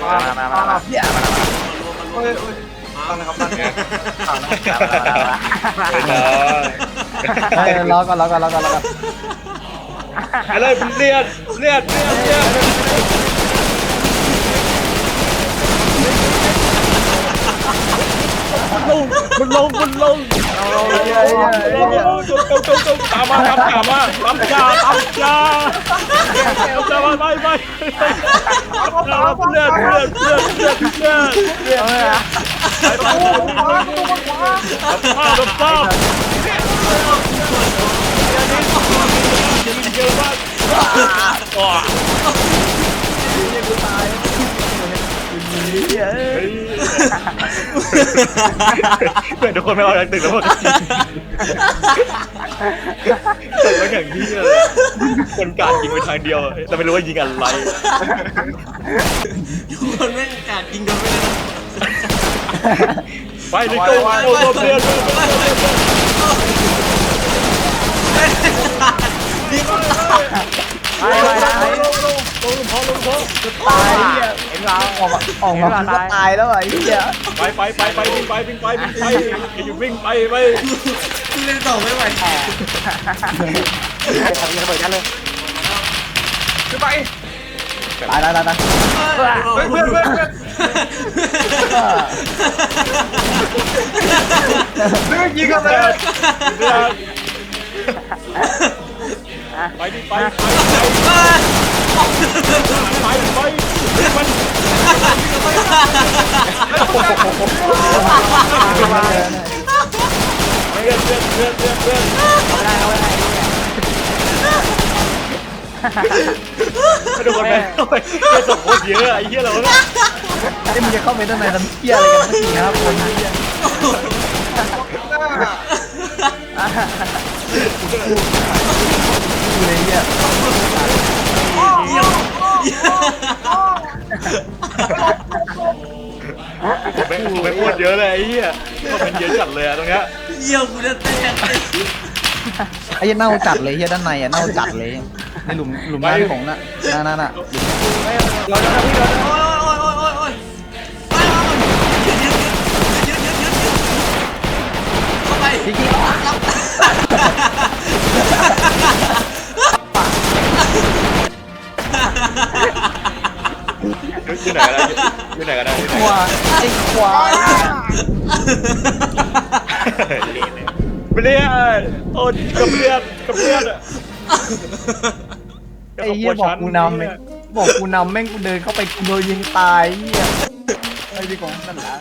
มามามามาเพี้ยมามาเฮ้ยเฮ้ยตั้งนะครับตั้งเนี่ยเฮ้ยรอก่อนรอก่อนรอก่อนรอก่อนอะไรเลียดเลียดเลียดเลียด มันลงมันลงเฮียเฮียเฮียจงจงจงตามมาตามตามมาตามยาตามยาตามยาไปไปไปเลือดเลือดเลือดเลือดเลือดเลืออไปไปไปไปป้าเยอะมากว้า เฮียเพื่อนทุกคนไม่เอาจากตึกแล้วหมดตึกแล้วอย่างที่เลยคนกาดยิงไปทางเดียวแต่ไม่รู้ว่ายิงอะไรทุกคนแม่งกาดยิงโดนไปเลยนะไปเลยโก้โก้โก้เพื่อนนี่ก็ตายไปไปไป ลงพอลงพอตายเฮียเห็นเราออกมาออกมาก็ตายแล้วไอ้เฮียไปไปไปไปวิ่งไปวิ่งไปวิ่งไปอยู่วิ่งไปไปเล่นต่อไม่ไหวแทำยังระเบิดกันเลยขึ้นไปตายตายตายตายเฮ้ยเพื่อนเพื่อนเพื่อนเรื่องยิงกันเลยไปดิไปไป ไปไปมันเพื่อนเพื่อนเพื่อนเพื่อนเพื่อนไม่ได้ไม่ได้ทุกคนไปไปเพื่อนส่งโคตรเยอะไอ้เหี้ยเราเนี่ยไอ้มึงจะเข้าไปด้านในทำเฮียอะไรกันสักทีครับคนเฮียหน้ยเลยเฮีย ผมไปผมไปพูดเยอะเลยไอ้เหี้ยก็เป็นเยอะจัดเลยอะตรงเนี้ยเยี่ยวกูจะแตกเลยไอ้เหี้ยเน่าจัดเลยเฮียด้านในอะเน่าจัดเลยในหลุมหลุมน้ำของน่ะน่ะน่ะน่ะเราจะทำที่เราโอ้ อยู่ไหนกันอยู่ไหนกันอยู่ได้ขวาไอ้ขวาเปลี่ยนโอ้กับเบี้ยนกับเบี้ยนไอ้เหี้ยบอกกูนำเองบอกกูนำแม่งกูเดินเข้าไปกูโดนยิงตายเหี้ยไอ้ดีกว่านั่นแหละ